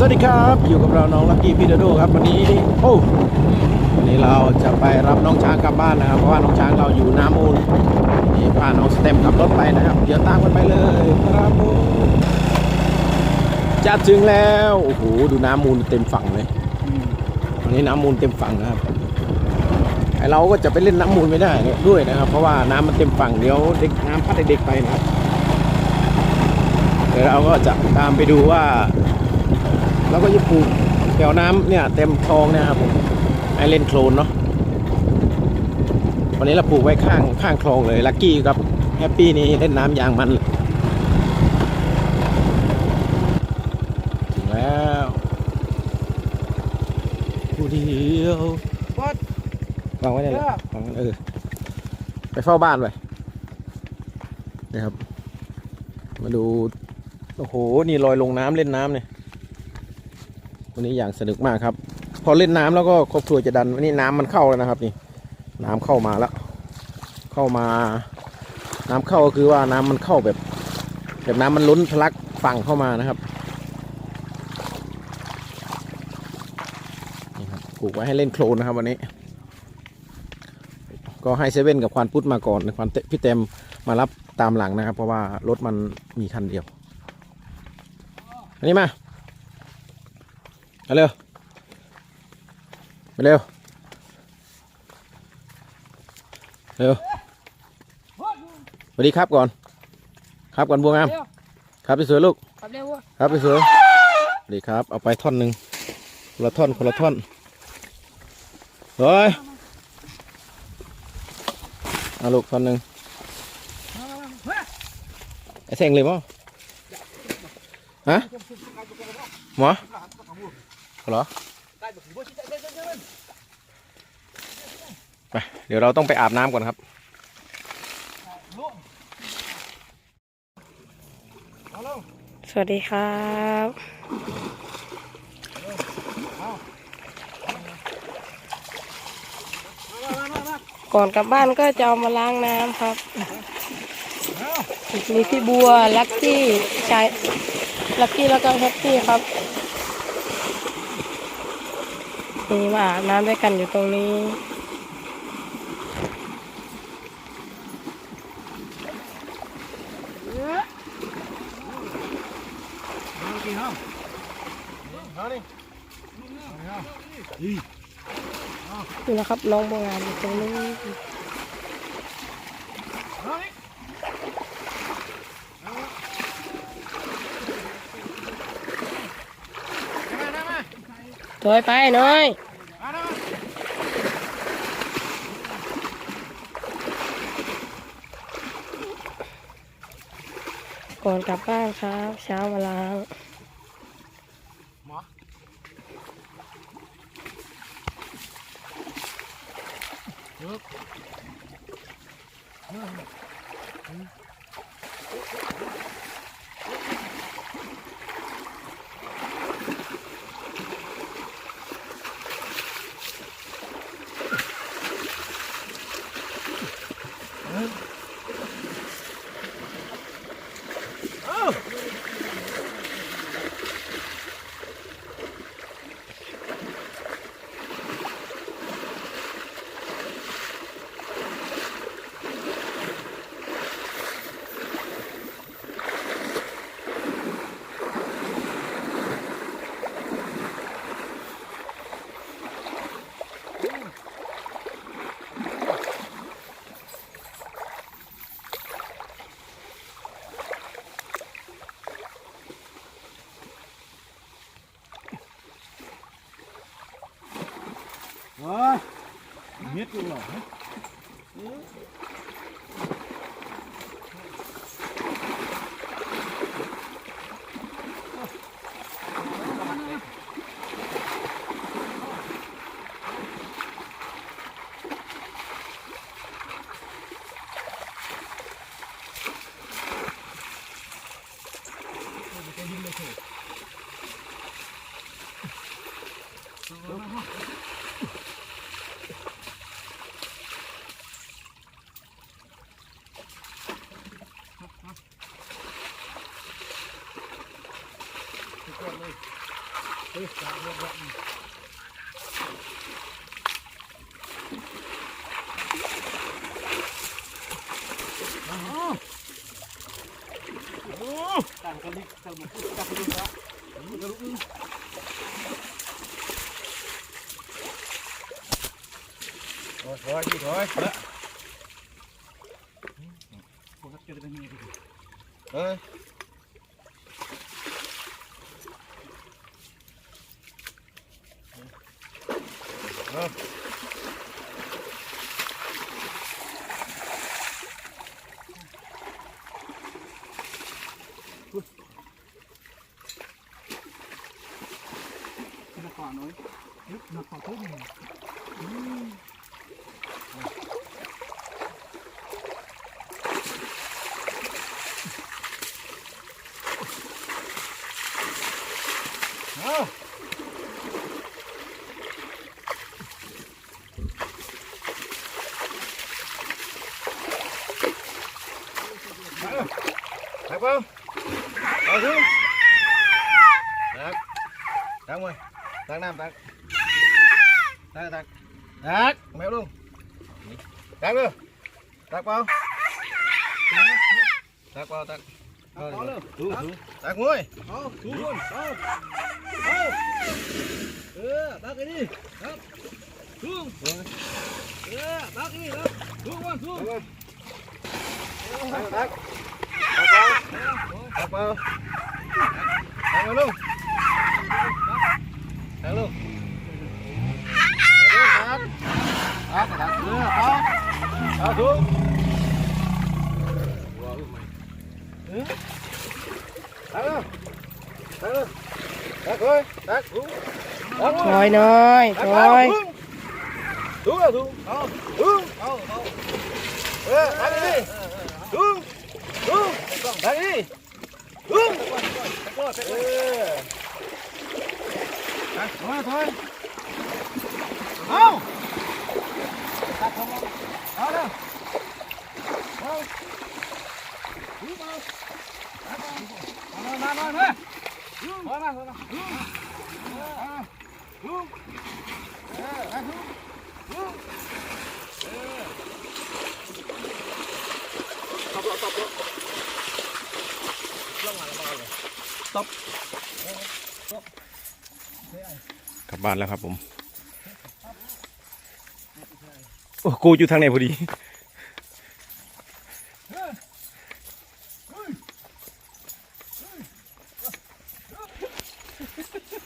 สวัสดีครับ อยู่กับเราน้องลักกี้พีเดโดครับวันนี้โอ้วันนี้เราจะไปรับน้องช้างกลับบ้านนะครับ เพราะว่าน้องช้างเราอยู่น้ำมูลนี่พาน้องสเต็มขับรถไปนะครับ เดี๋ยวตามกันไปเลยครับผมจะถึงแล้วโอ้โหดูน้ำมูลเต็มฝั่งเลยวันนี้น้ำมูลเต็มฝั่งนะครับไอเราก็จะไปเล่นน้ำมูลไม่ได้ด้วยนะครับ เพราะว่าน้ำมันเต็มฝั่งเดี๋ยวเด็กน้ำพัดเด็กไปนะครับเดี๋ยวเราก็จะตามไปดูว่า แล้วก็จะปลูกแถวน้ำเนี่ยเต็มคลองเนี่ยครับผมให้เล่นโคลนเนาะวันนี้เราปลูกไว้ข้างข้างคลองเลยลักกี้กับแฮปปี้นี่เล่นน้ำยางมันเลยถึงแล้วผู้เดียวบอสวางไว้ได้เลยเออวางไว้เออไปเฝ้าบ้านไปนี่ครับ มาดู โอ้โห นี่ลอยลงน้ำเล่นน้ำเนี่ย วันนี้อย่างสนุกมากครับ พอเล่นน้ำแล้วก็ครอบครัวจะดันวันนี้น้ำมันเข้าแล้วนะครับ นี่ น้ำเข้ามาแล้ว เข้ามา น้ำเข้าก็คือว่าน้ำมันเข้าแบบ แบบน้ำมันล้นทะลักฝั่งเข้ามานะครับนี่ครับปลูกไว้ให้เล่นโคลนนะครับ วันนี้ ก็ให้เซเว่นกับควานพุทธมาก่อนควานพี่เต็มมารับตามหลังนะครับ เพราะว่ารถมันมีคันเดียวอันนี้มา มาเร็วมาเร็ว เร็วสวัสดีครับก่อน ครับก่อนบัวงาม ครับไปสวยลูกขับเร็วครับไปสวยสวัสดีครับ เอาไปท่อนหนึ่งคนละท่อนคนละท่อนเฮ้ยเอาลูกท่อนหนึ่งมามามาเฮ้ยไอ้เซ็งเลยมั้งฮะหมอ เหรอไปเดี๋ยวเราต้องไปอาบน้ำก่อนครับสวัสดีครับก่อนกลับบ้านก็จะเอามาล้างน้ำครับ มีพี่บัว ลักกี้ชายลักกี้แล้วก็แฮปปี้ครับ นี่มาอาบน้ำด้วยกันอยู่ตรงนี้นี่นะครับน้องโบัวงามอยู่ตรงนี้ เอาดิ ถอยไปน้อยก่อนกลับบ้านครับ เช้ามาล้างห Huh? จริงเหรอ ต่างคนนี้ต่างคนนี้ ต่างคนนี้ละโอ้ยโอ้ย โอ้ยละพวกนักเก็ตเป็นยังไงเอ้ยนักข่าวน้อยนักข่าวทุ่มเอาตักเปล่าเอาทุ่มตักตักมวยตักน้ำตักตักตักตักแมวลุงตักเลยตัก เปล่าตักเปล่าตักเอาเลยถูถูตักมวยเอาถูคนเอาเอาเออตักไอ้นี่ครับถูเออตักไอ้นี่ครับถูคนถูตักตักตักเปล่าตักเปล่าตักมาลุง Thằng luôn. Thằng luôn, thằng. Thằng, thằng, đưa, thằng. Thằng xuống. Ừ. Thằng luôn. Thằng luôn. Thằng ơi, thằng xuống. Thằng ถ ơi. อยหน่อยถ Thằng อย ơi, xuống. Xuống rồi, xuống. Ờ, xuống. Ờ, ờ. Ờ, thằng đi đi. Xuống. Xuống. Thằng đi. Xuống. Ừ. ไปถอยถอยเอาตัดทำเอาเร็วเอาดูมาเอามามามาดูมามามาดูดูเออดูดูเออตบตบตบลงมาแล้วมาเลยตบ กลับบ้านแล้วครับผม โอ้กูอยู่ทางไหนพอดี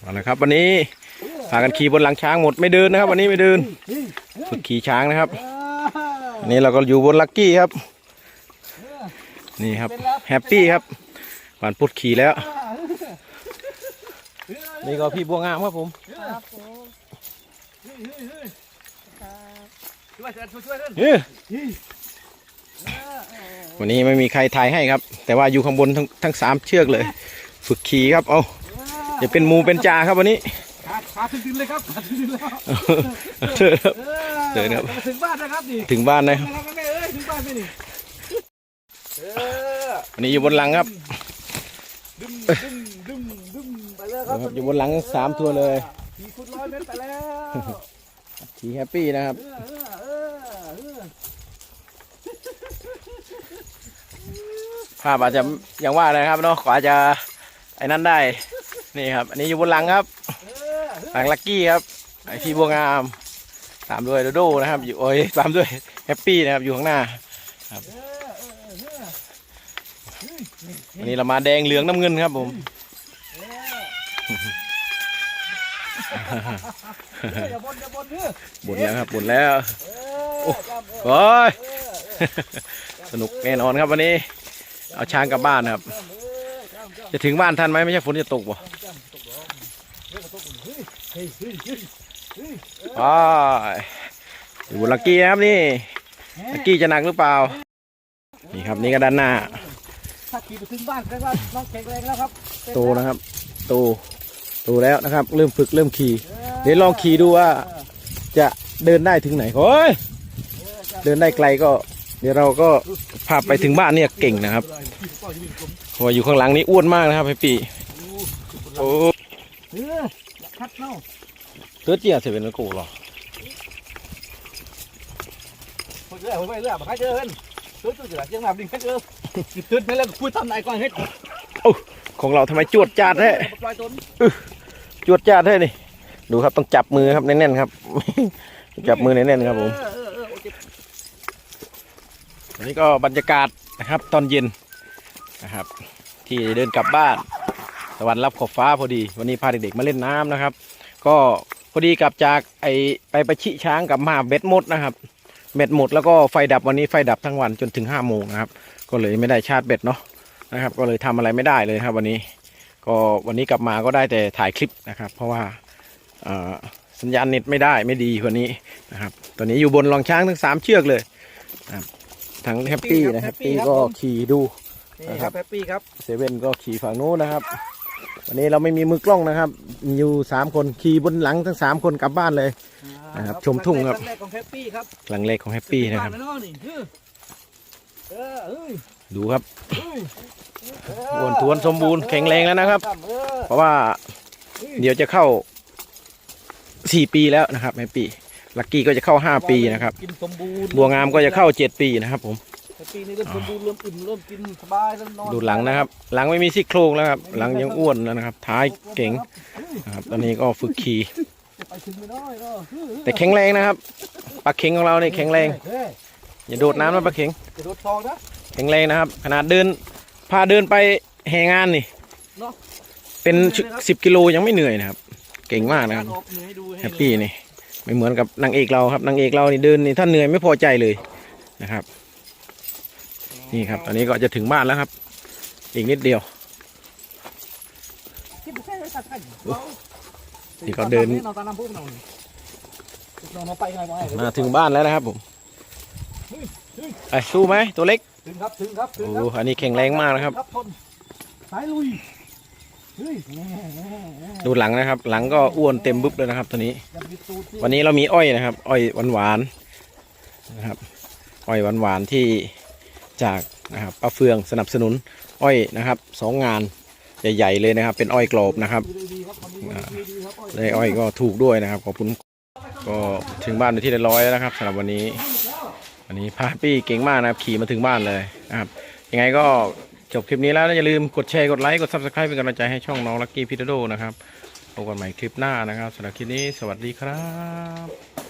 เอาละครับ วันนี้พากันขี่บนหลังช้างหมดไม่เดินนะครับ วันนี้ไม่เดินฝึกขี่ช้างนะครับวันนี้เราก็อยู่บนลักกี้ครับ นี่ครับแฮปปี้ครับผ่านพุดขี่แล้ว นี่ก็พี่บัวงามครับผมครับผมช่วยกันช่วยกันเอ้ยวันนี้ไม่มีใครถ่ายให้ครับ แต่ว่าอยู่ข้างบนทั้งทั้งสามเชือกเลย ฝึกขี่ครับเอาจะเป็นหมูเป็นจ่าครับวันนี้ขาขาถึงดินเลยครับขาถึงดินแล้วเดินครับถึงบ้านนะครับนี่ถึงบ้านนะนะครับแม่เอ้ยถึงบ้านไหมนี่เออวันนี้อยู่บนหลังครับดึมดึมดึม ดึมไปแล้วครับอยู่บนหลังสามตัวเลยสี่ฟุตร้อยเมตรไปแล้วขี่แฮปปี้นะครับเออเออเออเออภาพอาจจะยังว่าเลยครับเนาะขวาจะไอ้นั่นได้ นี่ครับ อันนี้อยู่บนหลังครับ หลังลักกี้ครับไอพี่บัวงามตามด้วยโดโดนะครับ อยู่โอ้ยตามด้วยแฮปปี้นะครับอยู่ข้างหน้าครับวันนี้เรามาแดงเหลืองน้ำเงินครับผม อย่าบนอย่าบนเด้อบ่นแล้วครับบ่นแล้วเออจำเออโอ้ยสนุกแน่นอนครับวันนี้ เอาช้างกลับบ้านครับ จะถึงบ้านทันไหมไม่ใช่ฝนจะตกบ่เฮ้ยเฮ้ยเฮ้ยไปอยู่บนลักกี้นะครับนี่ลักกี้จะหนักหรือเปล่า นี่ครับนี่ก็ด้านหน้าถ้าขี่ไปถึงบ้านแปลว่าน้องแข็งแรงแล้วครับ โตนะครับ โต โตแล้วนะครับ เริ่มฝึกเริ่มขี่เดี๋ยวลองขี่ดูว่าจะเดินได้ถึงไหนโอ้ยเดินได้ไกลก็ เดี๋ยวเราก็พาไปถึงบ้านเนี่ยเก่งนะครับเพราะว่าอยู่ข้างหลังนี้อ้วนมากนะครับพี่ปีโอ้เออคัดเนาตือเจียเสียเป็นกูหรอเรือยผมไปเรือยมาใครเจอเห็นตื้อตื้อจะยังแบบดิ้งเจอตื้อไปแล้วคุยทำไหนก่อนเฮ็ดของเราทำไมจวดจาดแท้ วดจ้าดแท้นี่ ดูครับต้องจับมือครับแน่นๆครับ จับมือแน่นๆครับผมอันนี้ก็บรรยากาศนะครับ ตอนเย็นนะครับ ที่เดินกลับบ้านตะวันรับขอบฟ้าพอดี วันนี้พาเด็กๆมาเล่นน้ำนะครับ ก็พอดีกลับจากไอไปประชิช้างกับมาเบ็ดหมดนะครับเบ็ดหมดแล้วก็ไฟดับวันนี้ไฟดับทั้งวันจนถึงห้าโมงนะครับ ก็เลยไม่ได้ชาร์จเบ็ดเนาะนะครับ ก็เลยทำอะไรไม่ได้เลยครับวันนี้ ก็วันนี้กลับมาก็ได้แต่ถ่ายคลิปนะครับ เพราะว่าเอ่อสัญญาณเน็ตไม่ได้ไม่ดีวันนี้นะครับตอนนี้อยู่บนรองช้างทั้งสามเชือกเลยนะครับทั้งแฮปปี้นะแฮปปี้ก็ขี่ดูนี่ครับแฮปปี้ครับเซเว่นก็ขี่ฝั่งนู้นนะครับ วันนี้เราไม่มีมือกล้องนะครับมีอยู่สามคนขี่บนหลังทั้งสามคนกลับบ้านเลยนะครับชมทุ่งครับแรกของแฮปปี้ครับหลังเล็กของแฮปปี้นะครับบ้าเานี่เออเอ้ย ดูครับเอ้ยอ้วนท้วนสมบูรณ์แข็งแรงแล้วนะครับเออเพราะว่าเดี๋ยวจะเข้าสี่ปีแล้วนะครับแฮปปี้ลักกี้ก็จะเข้าห้าปีนะครับกินสมบูรณ์บัวงามก็จะเข้าเจ็ดปีนะครับผมแฮปปี้นี่เริ่มสมบูรณ์เริ่มอิ่มเริ่มกินสบายเริ่มนอนดูหลังนะครับ หลังไม่มีซี่โครงแล้วครับ หลังยังอ้วนแล้วนะครับ ท้ายเก่งนะครับ ตอนนี้ก็ฝึกขี่จะไปถึงไม่ได้เนาะแต่แข็งแรงนะครับปลาเข็งของเราเนี่ยแข็งแรงเฮ้ยอย่าโดดน้ำนะปลาเข็งจะโดดทองนะ แข็งแรงนะครับ ขนาดเดิน พาเดินไปแห่งานนี่เนาะเป็นสิบกิโลยังไม่เหนื่อยนะครับ เก่งมากนะครับกออกเหนื่อยให้ดูแฮปปี้นี่ไม่เหมือนกับนางเอกเราครับนางเอกเรานี่เดินนี่ถ้าเหนื่อยไม่พอใจเลยนะครับ นี่ครับ ตอนนี้ก็จะถึงบ้านแล้วครับ อีกนิดเดียวนี่ก็เดินนอนตามน้ำพุนอนนอนไปไงวะมาถึงบ้านแล้วนะครับผมไปสู้ไหมตัวเล็ก ถึงครับถึงครับถึงโอ้ครับโหอันนี้แข็งแรงมากนะครับทนสายลุยเฮ้ยดูหลังนะครับ หลังก็อ้วนเต็มบึ๊บเลยนะครับ ตัวนี้อย่าบิดตูดสิวันนี้เรามีอ้อยนะครับ อ้อยหวานๆนะครับ อ้อยหวานๆที่จากนะครับป้าเฟืองสนับสนุนอ้อยนะครับสองงานใหญ่ๆเลยนะครับ เป็นอ้อยกรอบนะครับดีดีครับวันนี้วันนี้ดีครับโอ้ยได้อ้อยก็ถูกด้วยนะครับขอบคุณก็ถึงบ้านในที่เรียบร้อยแล้วนะครับสำหรับวันนี้ อันนี้พาปี้เก่งมากนะครับขี่มาถึงบ้านเลยนะครับยังไงก็จบคลิปนี้แล้วอย่าลืมกดแชร์กดไลค์กด subscribe เป็นกำลังใจให้ช่องน้องลักกี้พีทโดนะครับพบกันใหม่คลิปหน้านะครับสำหรับคลิปนี้สวัสดีครับ